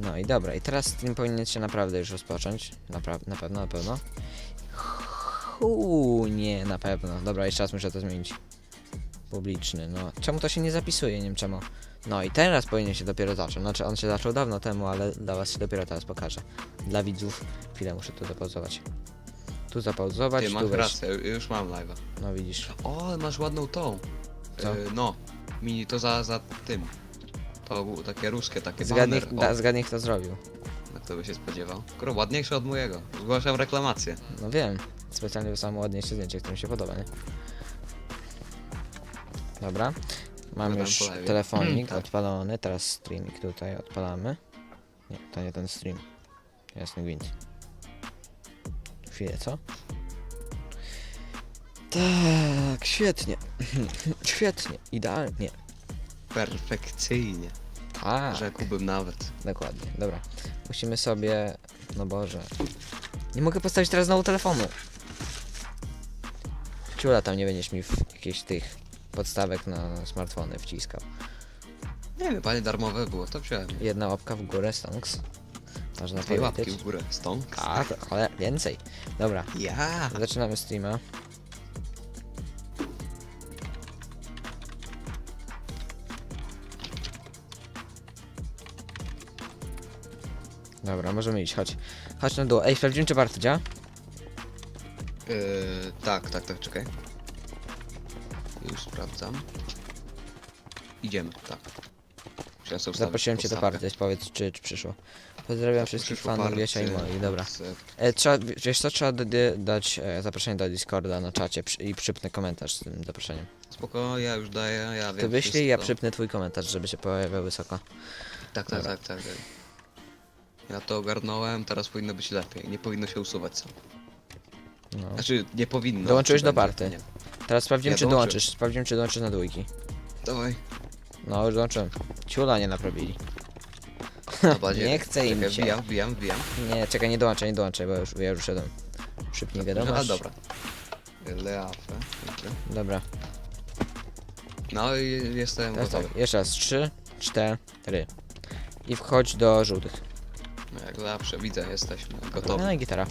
No i dobra, i teraz stream powinien się naprawdę już rozpocząć. Napra- na pewno, na pewno. Huu, nie, na pewno. Dobra, jeszcze raz muszę to zmienić. Publiczny, no. Czemu to się nie zapisuje? Nie wiem czemu. No i teraz powinien się dopiero zacząć. Znaczy on się zaczął dawno temu, ale dla was się dopiero teraz pokażę. Dla widzów. Chwilę muszę tu zapauzować. Tu zapauzować, Ty, tu masz rację, już mam live'a. No widzisz. O, masz ładną tą. Co? E, no, mini to za, za tym. To było takie ruskie, takie Zgadnij, banner. da, O, zgadnij kto zrobił. no kto by się spodziewał. Skoro ładniejszy od mojego. Zgłaszam reklamację. No wiem. Specjalnie wysłałem ładniejsze zdjęcie, które mi się podoba, nie? Dobra. Mam już po lewej. telefonik Tak. odpalony, teraz streamik tutaj odpalamy. Nie, to nie ten stream. Jasny gwint. Chwilę, co? Tak, świetnie. świetnie, idealnie. Perfekcyjnie. A, Rzekłbym nawet. dokładnie, dobra. Musimy sobie... No Boże. Nie mogę postawić teraz znowu telefonu. Ciula tam nie będziesz mi w jakichś tych podstawek na smartfony wciskał. Nie wiem, panie darmowe było, to wziąłem. Jedna łapka w górę, stonks. Można Dwie łapki powiedzieć. w górę. Stąd. A, to ale więcej. Dobra, Ja. zaczynamy streama. Dobra, możemy iść, chodź. Chodź na dół. Ej, sprawdzimy czy Bart działa? Yy, tak, tak, tak, czekaj. Już sprawdzam. Idziemy, tak. Musiałem sobie Zaprosiłem cię do podstawkę. party, powiedz czy, czy przyszło. Pozdrawiam Tak, wszystkich przyszło fanów party Wiesia i moi, dobra. z- E, trzeba, wiesz co, trzeba d- d- dać e, zaproszenie do Discorda na czacie przy, i przypnę komentarz z tym zaproszeniem. Spoko, ja już daję, ja wiem Ty wyślij, ja wszystko. przypnę twój komentarz, żeby się pojawiał wysoko. Tak, tak, Dobra. tak, tak. tak. Ja to ogarnąłem, teraz powinno być lepiej. Nie powinno się usuwać sam. No. Znaczy, nie powinno. Dołączyłeś czy do będzie, party. nie. Teraz sprawdzimy Ja czy dołączyłem. dołączysz, sprawdzimy czy dołączysz na dwójki. Dawaj. No już dołączyłem. Ciula nie naprawili. Nie chce im Czekaj, się. Wbijam, wbijam, wbijam. Nie, czekaj, nie dołączaj, nie dołączaj, bo już, ja już szedłem. Przypnij A wiadomość. dobra. Leafę. dobra. Dobra, No i jestem teraz gotowy. tak, jeszcze raz, trzy, cztery. I wchodź do żółtych. No jak zawsze, widzę, jesteśmy gotowi. No i gitara.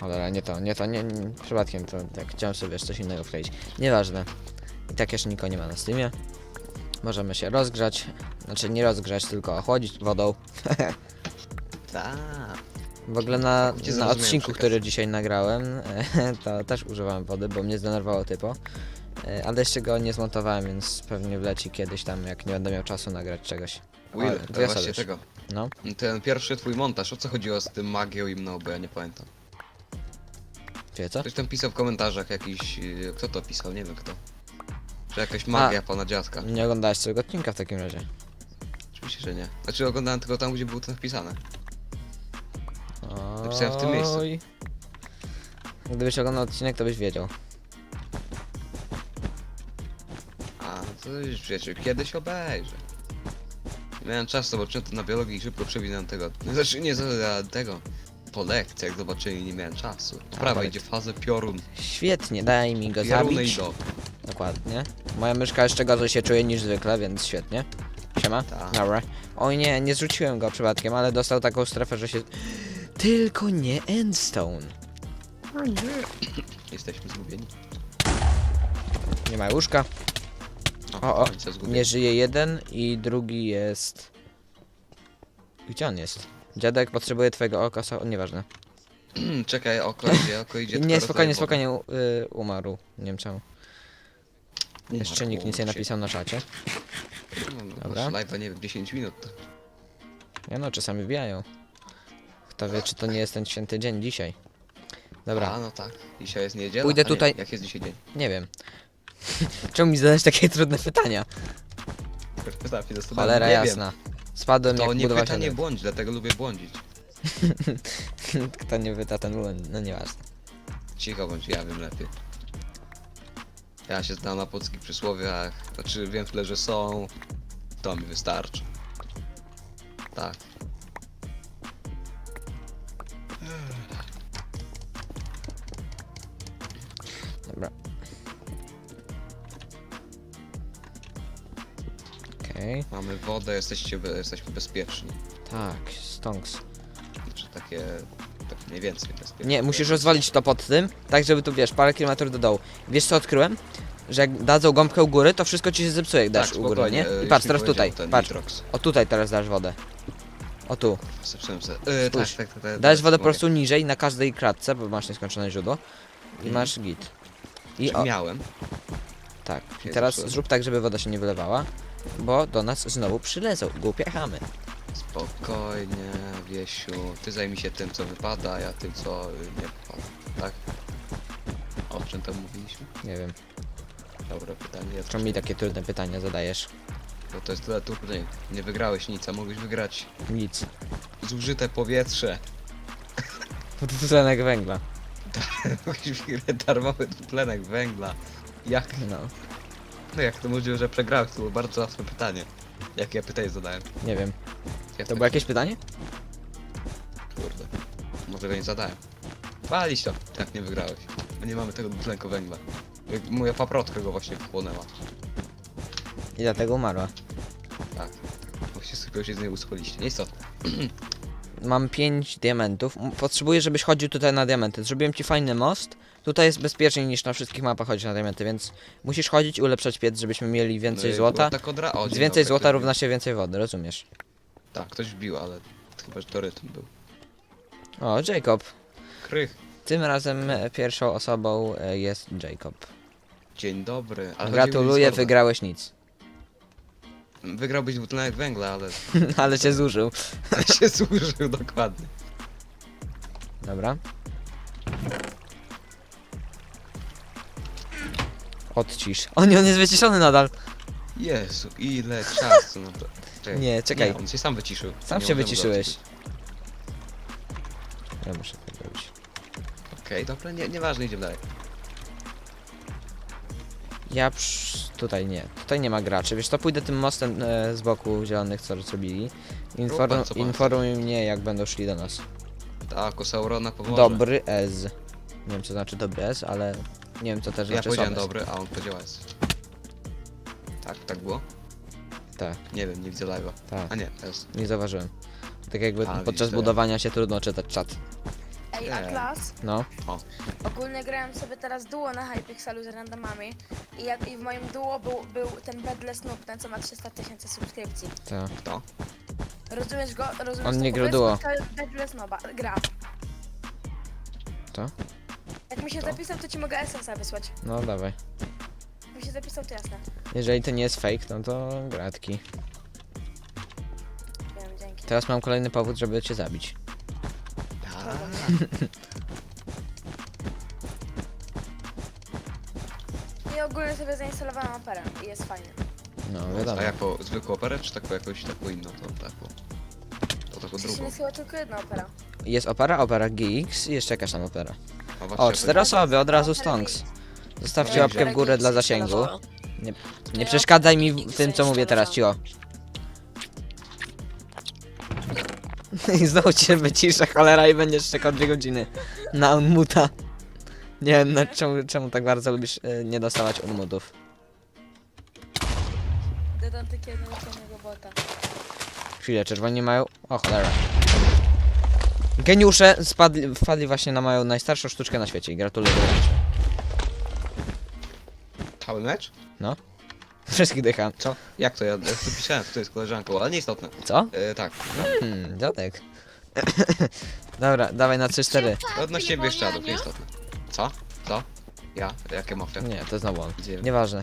Cholera, nie to, nie to, nie, nie przypadkiem to, tak, chciałem sobie wiesz, coś innego wkleić. Nieważne. I tak jeszcze nikogo nie ma na Steamie. Możemy się rozgrzać, znaczy nie rozgrzać, tylko ochłodzić wodą. Tak. W ogóle na, Gdzie na zrozumiałem odcinku, przekaz? który dzisiaj nagrałem, to też używałem wody, bo mnie zdenerwowało typo. E, Ale jeszcze go nie zmontowałem, więc pewnie wleci kiedyś tam, jak nie będę miał czasu nagrać czegoś. Will, O, to dwie właśnie już. tego. No, Ten pierwszy twój montaż, o co chodziło z tym magią i mną, bo ja nie pamiętam. wie co? Ktoś tam pisał w komentarzach jakiś... yy, Kto to pisał? Nie wiem kto. Że jakaś magia pana dziadka. Nie oglądałeś całego odcinka w takim razie. Oczywiście, że nie. Znaczy oglądałem tylko tam, gdzie było to napisane. Napisałem w tym miejscu. Oj. Gdybyś oglądał odcinek, to byś wiedział. A, to już wiecie, kiedyś obejrzę. Miałem czas, zobaczyłem to na biologii i szybko przewinąłem tego. Znaczy nie za tego. Po lekcjach zobaczyli, nie miałem czasu. Powiedz. idzie w fazę piorun. Świetnie, daj mi go Pioruny zabić. idą. Dokładnie. Moja myszka jeszcze gorzej się czuje niż zwykle, więc świetnie. Siema. Tak. Dobra. Oj nie, nie zrzuciłem go przypadkiem, ale dostał taką strefę, że się... Tylko nie Endstone. Jesteśmy zgubieni. Nie ma łóżka. O, o, zgubieni. Nie żyje jeden i drugi jest... Gdzie on jest? Dziadek potrzebuje twojego oka, so... nieważne. Czekaj, oko idzie, oko idzie. Nie, spokojnie, spokojnie, u- y, umarł. Nie wiem czemu. wodę. Jeszcze nikt nic nie napisał na czacie. No, Dobra. Dobra. Live'a nie wiem, 10 minut. to- Ja no, czasami wbijają. Kto wie, czy to nie jest ten święty dzień dzisiaj. Dobra, A, no tak. Dzisiaj jest niedziela. Pójdę A nie, tutaj- Jak jest dzisiaj dzień? nie wiem. Czemu mi zadać takie trudne pytania? Pytam się Cholera nie jasna. Spadłem Wiem. To jak nie budowa pyta, nie błądź, dlatego lubię błądzić. Kto nie pyta, ten błąd. No nieważne. Cicho bądź, ja wiem lepiej. Ja się znam na polskich przysłowiach, znaczy wiem tyle, że są, to mi wystarczy. Tak. Mamy wodę, jesteście, jesteśmy bezpieczni. Tak, stonks. Znaczy takie, tak mniej więcej bezpieczne. Nie, musisz rozwalić to pod tym, tak żeby tu wiesz, parę kilometrów do dołu. Wiesz co odkryłem? Że jak dadzą gąbkę u góry, to wszystko ci się zepsuje, jak dasz tak, u góry, spokojnie, nie? e, I już patrz, mi teraz tutaj, ten patrz. Nitrox. O tutaj teraz dasz wodę. O tu. Zacząłem se... e, tak, Spójrz. tak, tak, tak. Dajesz wodę po mogę. prostu niżej na każdej kratce, bo masz nieskończone źródło. I Mhm. masz git. I Czy o, miałem. tak. I się teraz zepsułem. zrób tak, żeby woda się nie wylewała. Bo do nas znowu przylezą, głupie chamy. Spokojnie, Wiesiu. Ty zajmij się tym, co wypada, a ja tym, co y, nie wypada. Tak? O czym tam mówiliśmy? Nie wiem, Dobre pytanie. Czemu mi takie trudne pytania zadajesz? Bo to jest tyle turniej. Nie wygrałeś nic, a mogłeś wygrać Nic. zużyte powietrze. Dwutlenek węgla. Mogłeś wygrać darmowy dwutlenek węgla. Jak? No, No jak to możliwe, że przegrałeś? To było bardzo łatwe pytanie. Jakie ja pytanie zadałem? nie wiem. Ja To tak- było jakieś pytanie? Kurde. Może go nie zadałem. Walić to, jak nie wygrałeś. My nie mamy tego dwutlenku węgla. Jak Moja paprotka go właśnie wchłonęła. I dlatego umarła. Tak. Właśnie sobie się z niej uscholiście. Nieistotne. Mam 5 diamentów. Potrzebuję, żebyś chodził tutaj na diamenty. Zrobiłem ci fajny most. Tutaj jest bezpieczniej niż na wszystkich mapach chodzić na diamenty, więc musisz chodzić i ulepszać piec, żebyśmy mieli więcej No, złota. była Tak odra... o, dzień Więcej dobry, złota równa się więcej wody, rozumiesz? Tak, ktoś wbił, ale chyba, że to rytm był. O, Jacob. Krych. Tym razem e, pierwszą osobą e, jest Jacob. Dzień dobry. Ale Gratuluję, chodziło mi o wygrałeś nic. Wygrałbyś dwutlenek węgla, ale Ale cię zużył. ale się służył dokładnie. Dobra. Odcisz. O nie, on jest wyciszony nadal. Jezu, ile czasu. No to... Czekaj. Nie, czekaj. Nie, on się sam wyciszył. Sam Nie się możemy go wyciszyłeś. odciszyć. Ja muszę tak robić. Okej, dobra, nie, nieważne, idziemy dalej. Ja tutaj nie. Tutaj nie ma graczy. Wiesz to pójdę tym mostem e, z boku zielonych, co zrobili. Inform... pan, co pan Informuj mnie, jak będą szli do nas. Tak, Saurona pomoże. Dobry Ez. Nie wiem co znaczy dobry Ez, ale nie wiem co też Ja znaczy powiedziałem słaby S. dobry, a on powiedział S. Tak, tak było? Tak, Nie wiem, nie widzę live'a. tak. A nie, S. Nie zauważyłem. Tak jakby A, podczas widzisz, to ja. budowania się trudno czytać czat. Ej, Nie. Atlas, No. ogólnie grałem sobie teraz duo na Hypixelu z randomami i, jak, i w moim duo był, był ten Bedless Noob, ten co ma 300 tysięcy subskrypcji. To. Kto? Rozumiesz go? Rozumiesz On to nie gra duo. To jest Bedless Nooba, gra. To? Jak mi się To? zapisał, to ci mogę SMS-a wysłać. No dawaj. Jak mi się zapisał, to jasne. Jeżeli to nie jest fake, no to gratki. Wiem, dzięki. Teraz mam kolejny powód, żeby cię zabić. Tak. I ogólnie sobie zainstalowałam operę i jest fajnie. No wiadomo. A jako zwykłą operę, czy taką jakąś taką inną? To taką. To taką Przecież drugą. jest chyba tylko jedna opera. Jest opera, opera GX i jeszcze jakaś tam opera. A właśnie, O, cztery osoby, od razu stonks. Zostawcie łapkę w górę dla zasięgu. Nie przeszkadzaj mi w tym, co mówię teraz, cicho. I znowu cię wyciszę, cholera, i będziesz czekał dwie godziny na unmuta. Nie wiem, no, czemu, czemu tak bardzo lubisz y, nie dostawać unmutów. Dodam takiego jednego bota. Chwilę, czerwoni mają... O, cholera. Geniusze spadli, wpadli właśnie na moją najstarszą sztuczkę na świecie i gratuluję. Cały mecz? Wszystkich dycha. Co? Jak to? Ja pisałem, kto jest koleżanką, ale nieistotne. Co? E, tak. Hmm, dziadek. Dobra, dawaj na 3-4. Odnośnie Bieszczadów, nieistotne. Co? Co? Ja? Jakie mafia? Nie, to znowu on. Gdzie? Nieważne.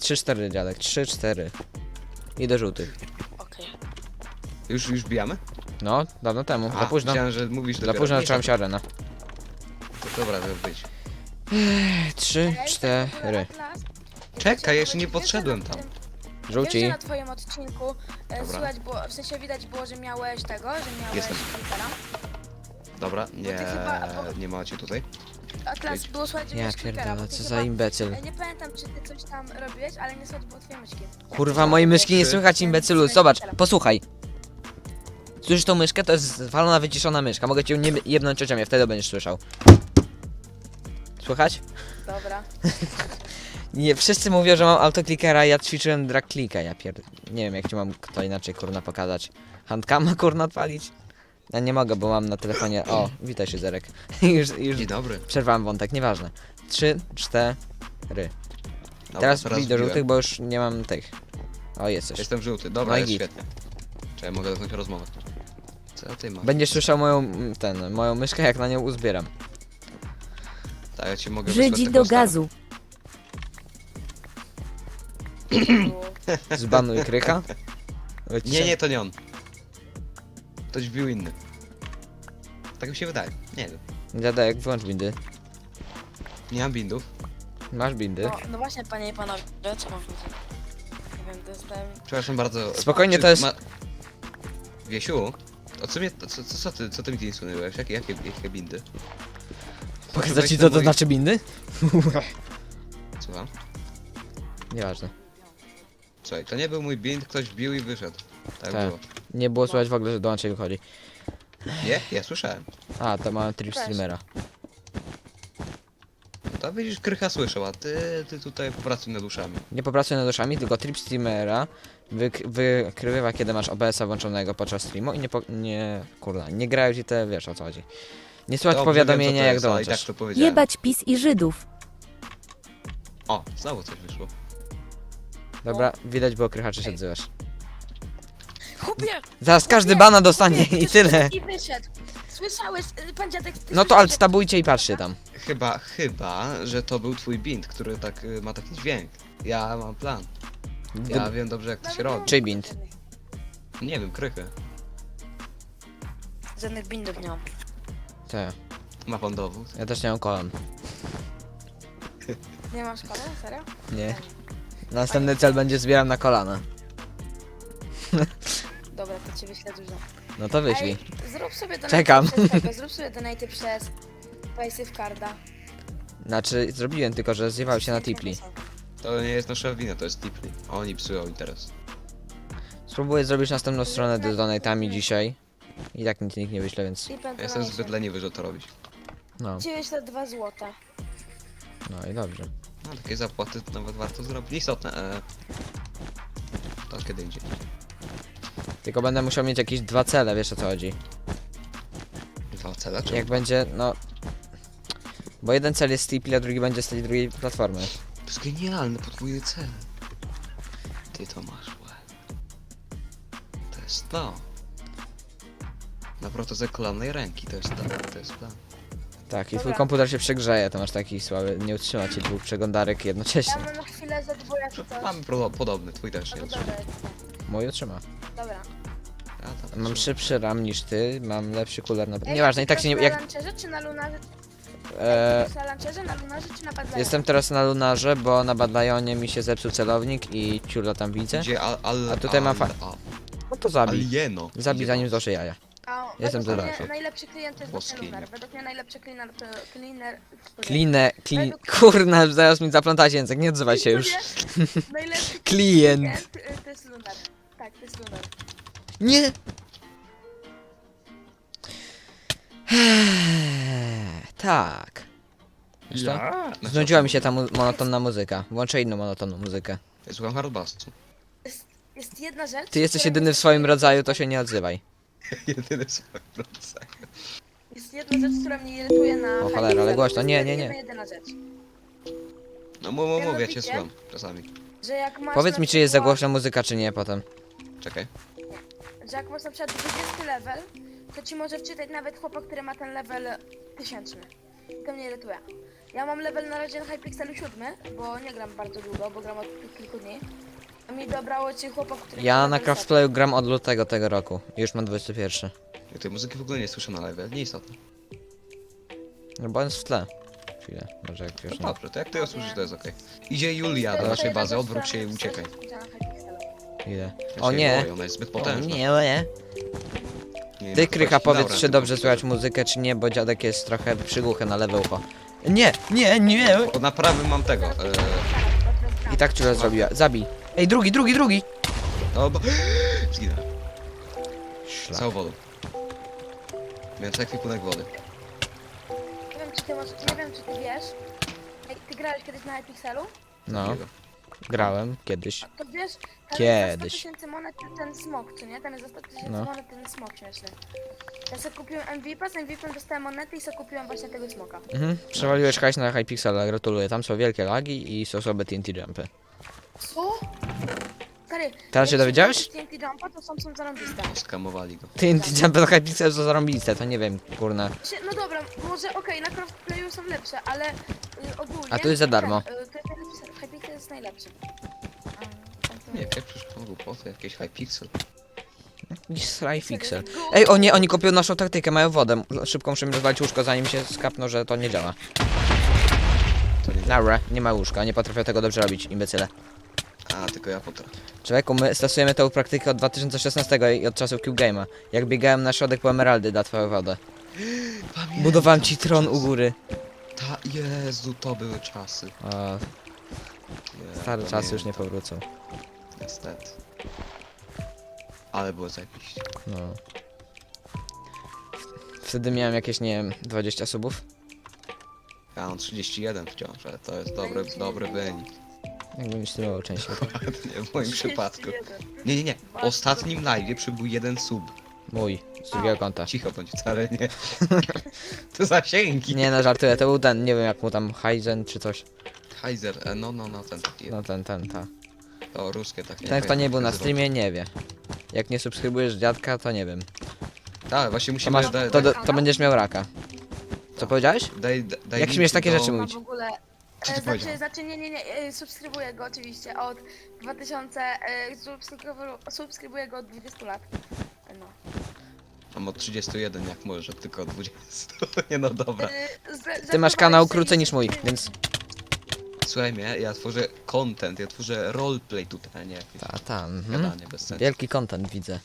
3-4 dziadek, 3-4. I do żółtych. Okej. Już, już bijamy? No, dawno temu, A, za późno. Myślałem, że mówisz Za dopiero. późno Nie, zacząłem się arena. to Dobra, żeby być. 3, 4. Czekaj, jeszcze nie podszedłem tam. Wiem, Żółci. że na twoim odcinku e, Dobra. słychać było, w sensie widać było, że miałeś tego, że miałeś Jestem. Creepera. Dobra, nie, chyba- bo- nie macie tutaj. Było słychać, że Ja miałeś Creepera, bo pierdolę, ty co chyba- za imbecyl. e, Nie pamiętam, czy ty coś tam robiłeś, ale nie słychać było twojej myszki. Kurwa, mojej myszki nie Trzy. słychać imbecylu. Zobacz, posłuchaj. Słyszysz tą myszkę? To jest zwalona, wyciszona myszka. Mogę cię nie jebnąć ociomie, wtedy będziesz słyszał. Słychać? Dobra. Nie, wszyscy mówią, że mam autoklikera, ja ćwiczyłem drag clicka, ja pier... Nie wiem, jak ci mam to inaczej, kurna, pokazać. Handkama, kurna, odpalić? Ja nie mogę, bo mam na telefonie... O, witaj się, Zerek. już, już Dzień dobry. przerwałem wątek, nieważne. Trzy, cztery. Dobra, Teraz idź do wbiłem. żółtych, bo już nie mam tych. O, jesteś. Jestem żółty, dobra, No i jest git. świetnie. Czy mogę dokończyć rozmowę? Co ty masz? Będziesz słyszał moją, mm, ten, moją myszkę, jak na nią uzbieram. Tak, ja ci mogę wysłać Żydzi do gazu. Zbanuj krycha. Nie, nie, to nie on. Ktoś wbił inny. Tak mi się wydaje. Nie wiem. Dziadek, wyłącz bindy. Nie mam bindów. Masz bindy. No, no właśnie, panie i panowie, czemu widzę? Nie wiem, to jest ten... Przepraszam bardzo. Spokojnie, Czy to jest- Ma... Wiesiu, o co mnie, co, co, co ty, co ty mi insynuujesz? Jakie, jakie, jakie bindy? Pokazać ci co to mój- znaczy bindy? Słucham? Nieważne. Słuchaj, to nie był mój bind, ktoś wbił i wyszedł. Tak, Tak. było. Nie było słychać w ogóle, że dołączaj wychodzi. Nie? Ja słyszałem. A, to mam trip Też. streamera. To widzisz, Krycha słyszał, a ty, ty tutaj popracuj nad uszami. Nie popracuję nad duszami, tylko trip streamera wyk wykrywa kiedy masz OBS-a włączonego podczas streamu i nie po nie kurwa, nie grają ci te, wiesz o co chodzi. Nie słychać Dobrze, wiem, powiadomienia to jak jest, ale i dołączasz. tak to powiedziałem. Jebać PiS i Żydów. O, znowu coś wyszło. Dobra, widać było krycha, czy się odzywasz. Chłopie! Zaraz każdy bana dostanie i tyle. I wyszedł. Słyszałeś, y, pan dziadek... ty No to alt tabujcie i patrzcie tam. Chyba, chyba, że to był twój bind, który tak y, ma taki dźwięk. Ja mam plan. Ja wiem dobrze jak to się robi. Czyj bind? Nie wiem, Krychy. Żadnych bindów nie mam. Tak, Ma pan dowód? ja też nie mam kolan. Nie masz szkoły? Serio? Nie. Następny cel będzie zbieram na kolana. Dobra, to ci wyślę dużo. No to wyślij. Ej, zrób sobie donate Czekam. przez tego, zrób sobie donate przez Paysafe Carda. Znaczy, zrobiłem tylko, że zjewał się na tipli. To nie jest nasza wina, to jest Tipli. Oni psują interes. Spróbuję zrobić następną stronę z donatami dzisiaj. I tak nic nikt nie wyśle, więc Ja jestem zbyt leniwy, żeby to robić. no, Ci wyślę 2 złota. no i dobrze. No, takie zapłaty to nawet warto zrobić. Istotne. E... To kiedy indziej. Tylko będę musiał mieć jakieś dwa cele, wiesz o co chodzi. Dwa cele, czy? Jak będzie, no... Bo jeden cel jest Steeply, a drugi będzie z tej drugiej platformy. To jest genialny, podwójny cel. Ty to masz, łe. To jest to. Na protezę kolannej ręki, to jest to, to jest plan. Tak, i twój Dobra. komputer się przegrzeje, to masz taki słaby, nie utrzyma ci dwóch przeglądarek Ja jednocześnie. mam na chwilę za dwoje czy coś. Mamy pro, podobny, twój też No nie to dobra, Mój utrzyma. dobra. Ja tam Mam szybszy RAM niż ty, mam lepszy cooler na... Ej, Nieważne, i tak się nie... Na Jak, lancerze czy na lunarze? e, Na lancerze, na lunarze czy na padlaju? jestem teraz na Lunarze, bo na Badlionie mi się zepsuł celownik i ciula tam widzę. Gdzie al, al, A tutaj ma al, fa- a- No to zabij. Alieno. Zabij zanim to. zdoszę jaja. Jestem według mnie najlepszy klient to jest Włoski. Według mnie najlepszy cleaner to cleaner... Klinę, klin... Według- Kurna, zaraz mi zaplątać język, nie odzywaj się już. Najlepszy Klient. klient y, to jest lunar. Tak, to jest lunar. Nie! Tak. Co? Ja? Znudziła mi się ta mu monotonna muzyka. Włączę inną monotonną muzykę. Słucham hardbastu. Jest, jest jedna rzecz... Ty jesteś jedyny w swoim rodzaju, to się nie odzywaj. Jedyny słucham rodzaju. Jest jedna rzecz, która mnie irytuje na... O, cholera, ale głośno. To Nie, nie, nie. Jedna, jedyna rzecz. No mów, mów, mów, ja cię Mianowicie- słucham. Czasami. Że jak masz Powiedz na mi, czy jest za przykład- głośna muzyka, czy nie potem. Czekaj. że jak masz na przykład 20 level, to ci może wczytać nawet chłopak, który ma ten level tysięczny. To mnie irytuje. Ja mam level na razie na Hypixelu 7, bo nie gram bardzo długo, bo gram od kilku dni. A mi dobrało ci chłopak, który Ja na. Craftplayu gram od lutego tego roku. Już mam 21. Ja tej muzyki w ogóle nie słyszę na live, nieistotne. No bo on jest w tle. Chwilę, może jak No już... No. dobrze, to jak ty ją słyszysz, to jest okej. Idzie Julia do naszej bazy, odwróć się i uciekaj. Ile? Ja O się nie! boję, ona jest zbyt O potężna. nie, o nie. Nie, Ty no, Krycha powiedz, czy dobrze słychać muzykę, czy nie, bo dziadek jest trochę przygłuchy na lewe ucho. Nie, nie, nie! Bo na prawym mam tego. E, I tak ciula zrobiła. Zabij. Ej, drugi, drugi, drugi! no bo... Zginę. Szlak. Całą wodą. Miałem cały kwipunek wody. Nie wiem, czy ty, może, nie wiem, czy ty wiesz. Ej, ty grałeś kiedyś na Hypixelu? No. takiego. Grałem kiedyś. To wiesz, ten Kiedyś. za 100 tysięcy monet ten smok, czy nie? Ten jest za 100 tysięcy No. monet, ten smok śmieszny. Ja sobie kupiłem MVP, z MVP dostałem monety i sobie kupiłem właśnie tego smoka. Mhm. Przewaliłeś hajs na Hypixela, gratuluję. Tam są wielkie lagi i są słabe TNT jumpy. Co? Stary, Teraz się jak dowiedziałeś? TNT Jumpa to są, są zarąbiste. Skamowali go. TNT jumpy na Hypixel są zarąbiste, to nie wiem, kurna. Czy- No dobra, może okej, na crossplayu są lepsze, ale y, ogólnie... A tu jest za darmo. Ten, y, to jest najlepszy, Hypixel jest najlepszy. A, tak to Nie, pieprzysz tą głupotę, jakieś Hypixel. Jest Hypixel. Go- Ej, o nie, oni kopią naszą taktykę, mają wodę. Szybko musimy rozwalić łóżko, zanim się skapną, że to nie działa. To nie Dobra, nie ma łóżka, nie potrafią tego dobrze robić, imbecyle. A, tylko ja potrafię. Człowieku, my stosujemy tę praktykę od 2016 i od czasów Cube Game'a. Jak biegałem na środek po emeraldy da twoją wodę. Pamiętam Budowałem ci tron u góry. Ta, Jezu, to były czasy. O, Nie, stare czasy już nie powrócą. Niestety. Ale było zajebiście. No. Wtedy miałem jakieś, nie wiem, 20 subów. Ja mam 31 wciąż, ale to jest dobry, dobry wynik. Jakbym streamował częściej. Nie w moim przypadku. 31. Nie, nie, nie. W ostatnim live przybył jeden sub. Mój, z drugiego konta. Cicho bądź wcale nie. To zasięgi. Nie no, żartuję, to był ten, nie wiem jak mu tam, Heizen czy coś. Heiser, e, no, no, no, ten taki. No ten, ten, ta. To ruskie takie. Ten kto nie był na streamie nie wie. Jak nie subskrybujesz dziadka, to nie wiem. Tak, właśnie To, musimy... masz, daj, to, to będziesz miał raka. Co powiedziałeś? daj, daj, daj Jak śmiesz takie do- rzeczy mówić? w ogóle... Co e, ty Znaczy, powiedział? znaczy, nie, nie, nie, e, subskrybuję go oczywiście od 2000, e, subskrybuję, subskrybuję go od 20 lat. No. Mam od 31, jak możesz, tylko od 20. nie no, dobra. E, z- Ty masz kanał krócej niż mój, więc... Słuchaj mnie, ja tworzę content, ja tworzę roleplay tutaj, a nie jakieś Ta, ta, mhm. gadanie bez sensu. Wielki content widzę.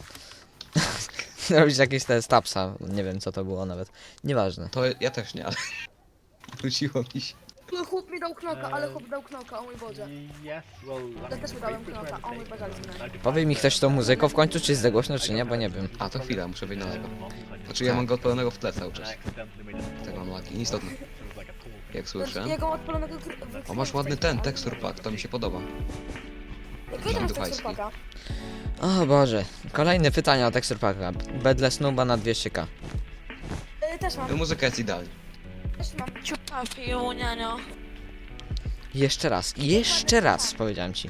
Robisz jakieś te stapsa, nie wiem co to było nawet. Nieważne. To ja też nie, ale... Wróciło mi się. No, dał knoka, ale chłop dał knoka, o mój Boże. Ja też mu dałem knoka, o mój Boże, ale zginąłem. Powie mi ktoś tą muzyką w końcu, czy jest za głośno, czy nie, bo nie wiem. A, to chwila, muszę wyjść na lewo. Znaczy ja mam go odpalonego w tle cały czas. Tak mam laki, nieistotne. Jak słyszę. Jego odpalonego... gr- O, masz ładny ten, tekstur pack, to mi się podoba. Jakiego masz Dubajski. teksturpaka? O Boże. Kolejne pytania o Texture Packa. Bedle Snuba na 200k. E, Też mam, Muzyka jest idealna. też mam. Ciupa, piłunianio. Jeszcze raz, jeszcze raz powiedziałem ci.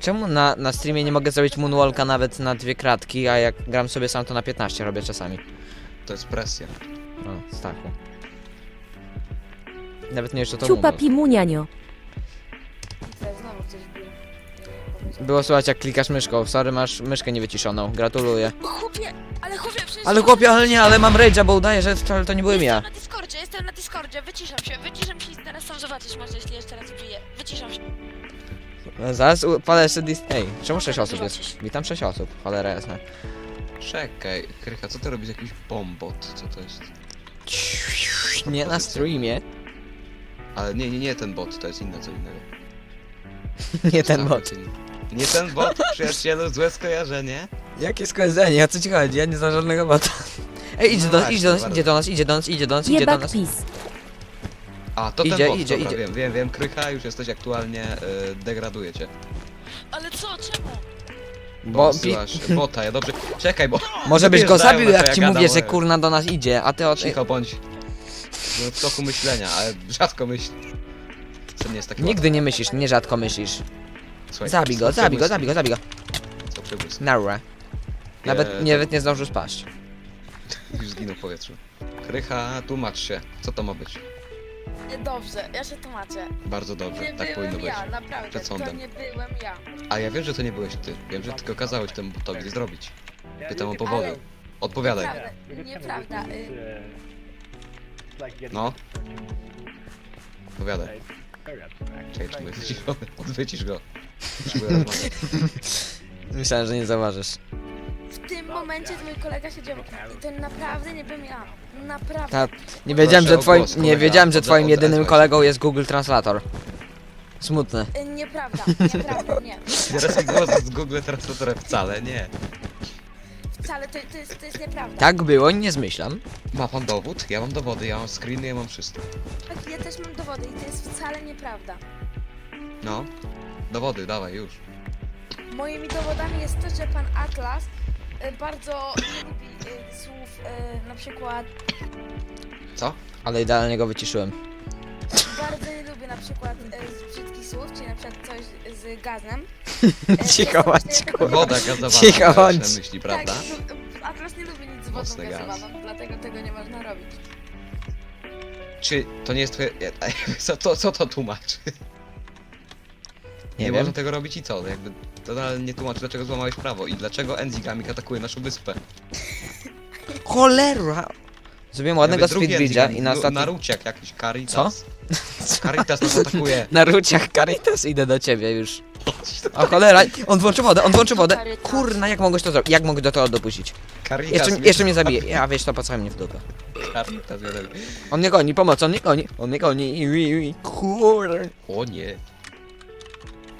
Czemu na, na streamie nie mogę zrobić moonwalka nawet na dwie kratki, a jak gram sobie sam to na 15 robię czasami. To jest presja. O, staku. Nawet nie jeszcze to Ciupa moonwalk. pimunianio. Było. Słychać jak klikasz myszką. Sorry, masz myszkę niewyciszoną. Gratuluję. Chłopie, ale chłopie, przecież... Ale chłopie, ale nie, ale mam rage'a, bo udaję, że to, to nie byłem ja. Jestem na Discordzie, jestem na Discordzie, wyciszam się, wyciszam się i teraz sam zobaczysz może jeśli jeszcze raz użyję. Wyciszam się. Zaraz palę jeszcze dis... Ej, czemu 6 osób jest? Witam 6 osób, cholera jasna. Czekaj, Krycha, co ty robisz jakiś bombot? Co to jest? Nie na streamie. Ale nie, nie, nie ten bot, to jest inne co innego. Nie ten bot. Nie ten bot, przyjacielu, złe skojarzenie. Jakie skojarzenie, o co ci chodzi? Ja nie znam żadnego bota. Ej, idzie No do nas, idzie do nas, idzie do nas, idzie do nas, idzie do nas, idzie do Jebak nas. pis. A, to Idzie, ten bot, idzie, dobra, idzie. wiem, wiem, wiem, Krycha, już jesteś aktualnie, y, degraduje cię. Ale co, czemu? Bo pi... Wysyłasz bota, ja dobrze... Czekaj, bo... Może byś go Wjeżdżają zabił, na to, jak ci gadam, mówię, że kurna do nas idzie, a ty od... Cicho bądź. No, w toku myślenia, ale rzadko myśl. To nie jest taki Nigdy nie myślisz, nierzadko myślisz. Słuchaj, Zabij go, zabij go, zabij go, zabij go. Co przebłysk? Nara. Nawet, Nie, nie, nawet nie zdążył spaść. Już zginął w powietrzu. Krycha, tłumacz się. Co to ma być? Dobrze, ja się tłumaczę. Bardzo dobrze, Nie tak powinno byłem być. ja, naprawdę. Przed To sądem. nie byłem ja. A ja wiem, że to nie byłeś ty. Wiem, że tylko kazałeś temu botowi zrobić. Pytam o powody. Odpowiadaj. Nieprawda, nieprawda. y, No. Odpowiadaj. Czekaj, czy? Odwycisz go. Myślałem, że nie zauważysz. W tym momencie mój kolega siedział i to naprawdę nie byłem ja. Naprawdę. Ta, nie wiedziałem, że o twoim, głos, nie kolega. wiedziałem, że Od- twoim od- jedynym odezwaj się. kolegą jest Google Translator. Smutne. Y, Nieprawda, nieprawda, nie. Teraz mi głos z Google Translatora wcale nie. wcale, to, to, jest, to jest nieprawda. Tak było, nie zmyślam. Ma pan dowód? Ja mam dowody, ja mam screeny, ja mam wszystko. Tak, ja też mam dowody i to jest wcale nieprawda. No. Dowody, dawaj, już. Moimi dowodami jest to, że pan Atlas y, bardzo nie lubi y, słów y, na przykład Co? Ale idealnie go wyciszyłem. bardzo nie lubię na przykład y, brzydkich słów, czyli na przykład coś z gazem. Y, Cicho to. Woda gazowana. Cicho bądź. na myśli, prawda? Tak, Atlas nie lubi nic z wodą Mocny gaz. gazowaną, dlatego tego nie można robić. Czy to nie jest twoje... Co to, co to tłumaczy? Nie Nie, wiem. można tego robić i co? Jakby to dalej nie tłumaczy dlaczego złamałeś prawo i dlaczego Enzigamik atakuje naszą wyspę. Cholera! Zrobiłem ładnego Jakby drugi speedbridge'a Enzigamik, i na ostatnim... Naruciak jakiś, Caritas. Caritas nas atakuje. Na ruciach Caritas idę do ciebie już. O cholera, on włączył wodę, on włączył wodę. Caritas. Kurna, jak mogłeś to zrobić? Jak mogę do tego dopuścić? Caritas Jeszcze, mnie- jeszcze mnie zabije. Ja wiesz to co mnie w dupę. Caritas mnie- On mnie goni, pomoc, on mnie goni, on mnie goni. Ui, ui, Kur... O nie.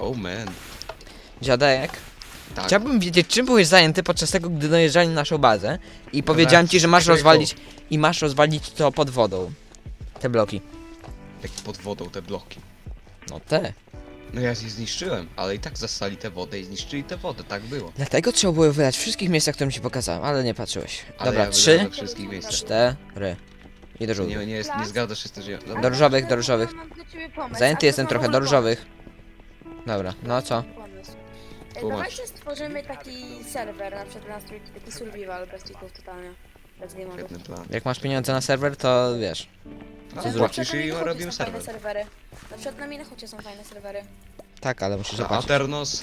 Oh man. Dziadek, Tak. chciałbym wiedzieć czym byłeś zajęty podczas tego, gdy dojeżdżali na naszą bazę i powiedziałem ci, że masz rozwalić i masz rozwalić to pod wodą. Te bloki. Jak pod wodą te bloki. No te. No ja je zniszczyłem, ale i tak zasali tę wodę i zniszczyli tę wodę, tak było. Dlatego trzeba było wylać w wszystkich miejscach, które ci pokazałem, ale nie patrzyłeś. Ale Dobra, ja trzy, we wszystkich miejscach. cztery. I do żółtych. Nie, nie, jest, nie zgadzasz się z tym, że... Dobra. Do różowych, do różowych. Mam dla ciebie pomysł. Zajęty A jestem trochę do różowych. Dobra, no co? Pomysł. Tłumacz. Dawajcie stworzymy taki serwer, na przykład na trójki, taki survival, bez cheatów totalnie. Bez. Świetny plan. Jak masz pieniądze na serwer, to wiesz. A zrób? płacisz i Minachocie robimy są fajne serwer. serwery. Na przykład na Minachocie są fajne serwery. Tak, ale musisz A zapłacić. Aternos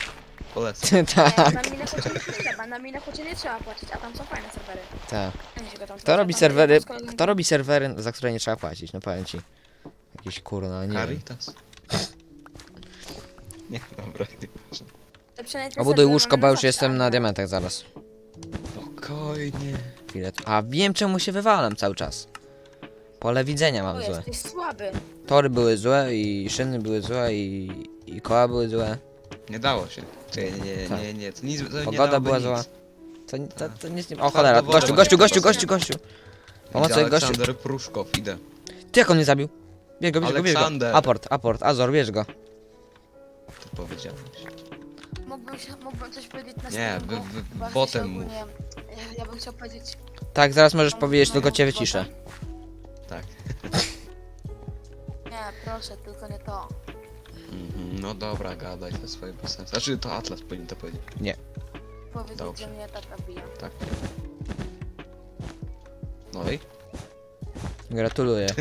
polecam. Tak, na Minachocie nie trzeba, na nie trzeba płacić, a tam są fajne serwery. tak. Ja się go tam Kto robi serwery, z kolegą- kto robi serwery, za które nie trzeba płacić? No powiem ci. Jakiś kurna, nie wiem. Caritas. Nie, dobra. Przynajmniej te Obuduj serwery łóżko, bo już zawsze, jestem na diamentach zaraz. Spokojnie. Chwilę. A wiem czemu się wywalam cały czas. Pole widzenia mam złe. jesteś słaby. Tory były złe i szyny były złe i, i koła były złe. Nie dało się. Czekaj, nie, nie, Tak. nie, nie, to nic, to nie Pogoda dałoby była nic. zła. To, to, to nic nie... O Tak, cholera, to gościu, gościu, gościu, gościu, gościu. Pomocy, Idę gościu. Aleksander Pruszkow, idę. Ty jak on mnie zabił? Bierz go, bierz go, bierz go. Aleksander. Aport, aport, Azor, bierz go. To powiedziałeś. Mógłbym, się- mógłbym coś powiedzieć na Nie, wy- wy- bo ja potem mów. ogólnie- Ja, ja bym chciał powiedzieć... Tak, zaraz możesz powiedzieć, tylko cię wyciszę. Tak. Nie, proszę, tylko nie to. Mhm, No dobra, gadaj te swoje bez sensu. Znaczy to Atlas powinien to powiedzieć. Powiedzieć, Dobrze. że mnie tata bije. Tak. No i? Gratuluję.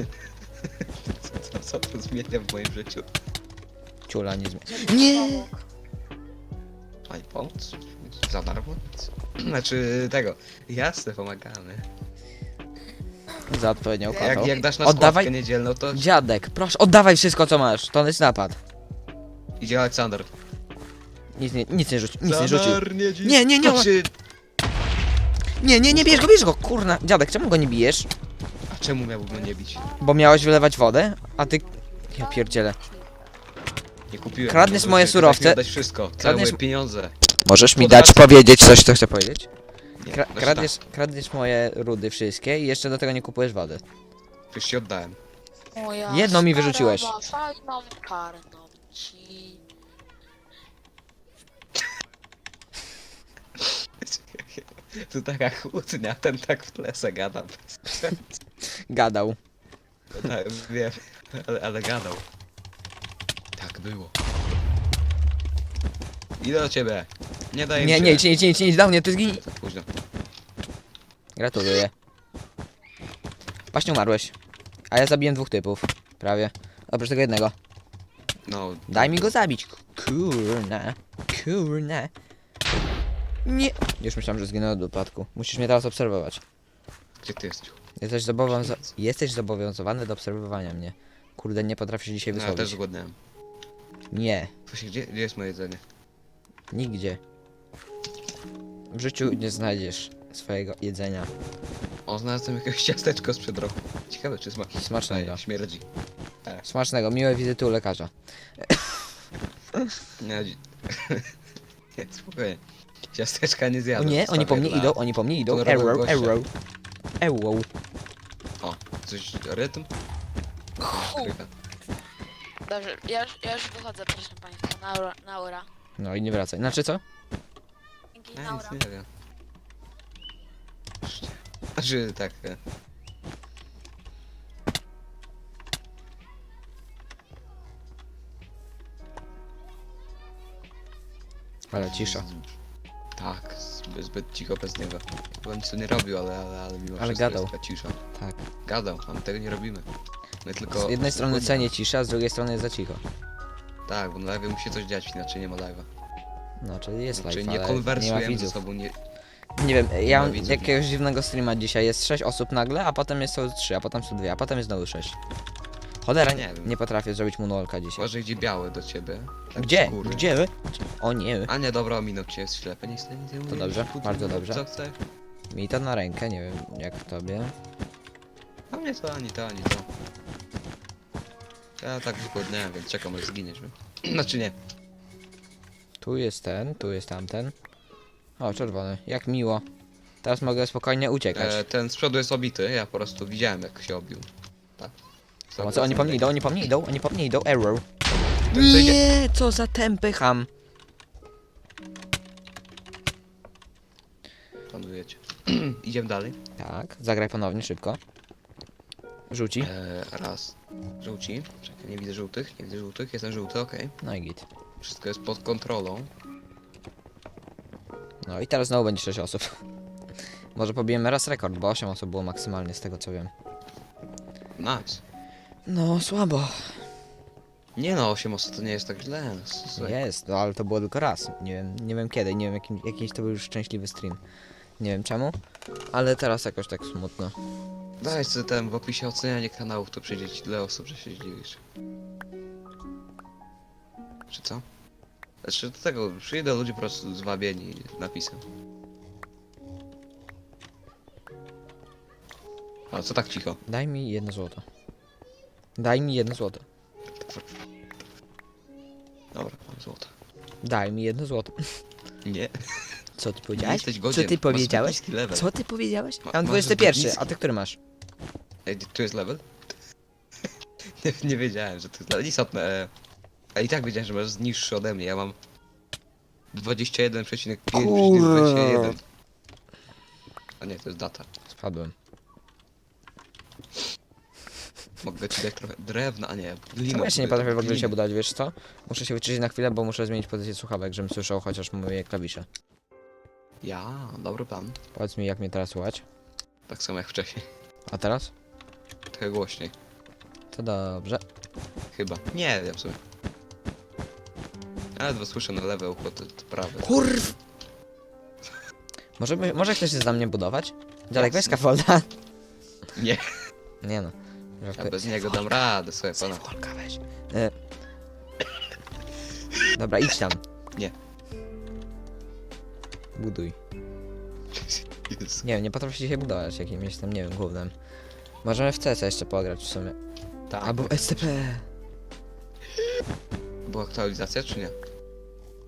Co, co to zmienia w moim życiu? Ciula, nie mi Nie! pomóc? Za darmo? Znaczy tego. Jasne, pomagamy. Za odpowiednią Jak, kwotą. jak dasz na Oddawaj- składkę niedzielną, to Dziadek, proszę, oddawaj wszystko co masz. To jest napad. idzie Aleksander. Nic nie, nic nie rzucił, nic nie rzucił. nie. Nie, nie, nie, Znaczy, Nie, nie, nie bierz go, bierz go, kurna. Dziadek, czemu go nie bijesz? A czemu miałbym go nie bić? Bo miałeś wylewać wodę, a ty... Ja pierdzielę. Nie kupiłem. Kradniesz tego, moje surowce. mi oddać wszystko. Całe Kradniesz- moje pieniądze. Możesz mi dać powiedzieć coś, co chcę powiedzieć? Nie, Kra znaczy kradniesz, kradniesz moje rudy wszystkie i jeszcze do tego nie kupujesz wody. Tak, już ci oddałem. Moja Jedną mi stara wyrzuciłeś. ma Fajną czarną ci. Tu taka chłodnia, ten tak w tle se gada. Gadał. Tak, wiem, ale, ale gadał. Tak było. Idę do ciebie. Nie daj mi Nie, nie, idź, nie, idź, nie, idź, nie, idź do mnie, ty zgin. Za późno. Gratuluję. Właśnie umarłeś. A ja zabiłem dwóch typów. Prawie. Oprócz tego jednego. No, Daj mi go zabić. Kurna. Kurna. Nie. Już myślałem, że zginąłem od upadku. Musisz mnie teraz obserwować. gdzie ty jesteś? Jesteś, zobowiąza Jesteś zobowiązany do obserwowania mnie. Kurde, nie potrafisz dzisiaj No, ja też zgłodniałem. Nie. Właśnie, gdzie, gdzie jest moje jedzenie? Nigdzie. W życiu nie znajdziesz swojego jedzenia. O, znalazłem jakieś ciasteczko sprzed roku. Ciekawe, czy smak Smacznego. śmierdzi. Smacznego, miłej wizyty u lekarza. Nie, dzi- nie, spokojnie. Ciasteczka nie O zjadłem. nie, oni po mnie idą, oni po mnie idą. Arrow, gościa. arrow. Arrow. O, coś, rytm? Krycha. Dobrze, ja już, ja już wychodzę, proszę państwa. Naura, naura. No i nie wracaj. Znaczy co? Dzięki, Ja naura. nic nie wiem. Znaczy tak, e, Ale cisza. tak, zbyt, zbyt cicho bez niego. Nic tu nie robił, ale, ale, ale mimo Ale wszystko gadał. jest taka cisza. Tak. Gadał, a my tego nie robimy. My tylko... Z jednej strony cenię ciszę, a z drugiej strony jest za cicho. Tak, bo na live musi coś dziać, inaczej nie ma live'a. No, czyli jest Znaczy live, nie ale nie ma konwersujemy ze widzów. sobą, nie... Nie wiem, ja ma mam widzów. jakiegoś dziwnego streama dzisiaj. Jest 6 osób nagle, a potem jest są 3, a potem są 2, a potem jest znowu 6. Cholera, Nie nie, wiem. nie potrafię zrobić moonwalka dzisiaj. Może idzie biały do ciebie. tak z Gdzie? góry. Gdzie? O nie, A nie, dobra, ominął cię, jest ślepy, nie stanie To dobrze, bardzo dobrze. Co chcesz? mi to na rękę, nie wiem jak tobie. A mnie to ani to, ani to. Ja tak wygodniałem, więc czekam aż zginiesz. wiem. Znaczy nie. Tu jest ten, tu jest tamten. O, czerwony, jak miło. Teraz mogę spokojnie uciekać. E, ten z przodu jest obity, ja po prostu widziałem jak się obił. Tak. O, co, oni po mnie idą, oni po mnie idą, oni po mnie idą, idzie- Nie, co za tępy ham. Panujecie. Idziemy dalej. Tak, zagraj ponownie, szybko. Rzuci. E, raz. Żółci. Czekaj, nie widzę żółtych, nie widzę żółtych, jestem żółty, okej. No i git. Wszystko jest pod kontrolą. No i teraz znowu będzie 6 osób. Może pobijemy raz rekord, bo 8 osób było maksymalnie z tego co wiem. Nice. No, słabo. Nie no, 8 osób to nie jest tak źle. no, słuchaj. Jest, no ale to było tylko raz. Nie wiem, nie wiem kiedy, nie wiem jakim, jakiś to był już szczęśliwy stream. Nie wiem czemu, ale teraz jakoś tak smutno. Daj sobie ten w opisie ocenianie kanałów, to przyjdzie ci tyle osób, że się zdziwisz. Czy co? Znaczy do tego, przyjdą ludzie po prostu zwabieni napisem. A co tak cicho? Daj mi jedno złoto. Daj mi jedno złoto. Dobra, mam złoto. Daj mi jedno złoto. Nie, Co ty powiedziałeś? jesteś godzien. Co ty masz powiedziałeś? niski level. Co ty powiedziałeś? Ma- Ja mam masz zbyt 21, niski. a ty który masz? Ej, tu jest level? nie, nie wiedziałem, że to jest level. Istotne. E, a i tak wiedziałem, że masz niższy ode mnie. Ja mam 21,5,21. A nie, to jest data. Spadłem. Mogę ci dać trochę drewna, a nie. Czemu ja się nie potrafię w ogóle się budować, wiesz co? Muszę się wyciszyć na chwilę, bo muszę zmienić pozycję słuchawek, żebym słyszał chociaż moje klawisze. Ja, dobry plan. Powiedz mi jak mnie teraz słuchać. Tak samo jak wcześniej. A teraz? Trochę głośniej. To dobrze. Chyba. Nie wiem w sumie. Ja ledwo słyszę na lewe ucho, to, to prawe. Kurw! Może, by- może ktoś chce za mnie budować? Dziadek, weź scaffolda. Nie, Nie no. ja bez niego dam radę sobie pana. Scaffolka weź. E... Dobra, idź tam. Nie. Buduj. Jezu. Nie wiem, nie potrafię dzisiaj budować jakimś jestem, nie wiem, głównym. Możemy w CS jeszcze pograć w sumie. Tak. Albo w SCP. Była aktualizacja czy nie?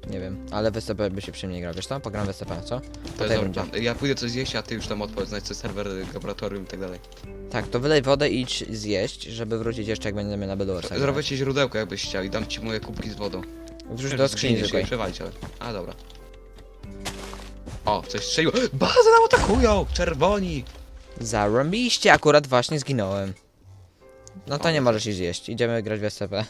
Nie wiem, ale w SCP by się przyjemniej grał, wiesz co? Pogram w SCP, co? To jest dobry plan. Ja pójdę coś zjeść, a ty już tam odpowiedz, znajdź serwer, laboratorium i tak dalej. Tak, to wylej wodę i idź zjeść, żeby wrócić jeszcze jak będziemy na BDOS. Zrobię ci źródełko jakbyś chciał i dam ci moje kubki z wodą. Wrzuć do skrzyni zwykłej. przewalić, ale... A, dobra. O, coś strzeliło. Bazę nam atakują! Czerwoni! Zarąbiście, akurat właśnie zginąłem. No to nie możesz się zjeść, idziemy grać w SCP.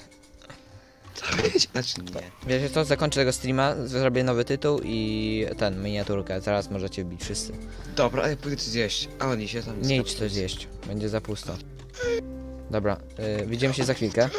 Znaczy nie. Wiecie co, zakończę tego streama, zrobię nowy tytuł i ten, miniaturkę, teraz możecie wbić wszyscy. Dobra, a ja pójdę coś zjeść. A oni się tam Nie idź to zjeść, będzie za pusto. Dobra, y, widzimy się za chwilkę.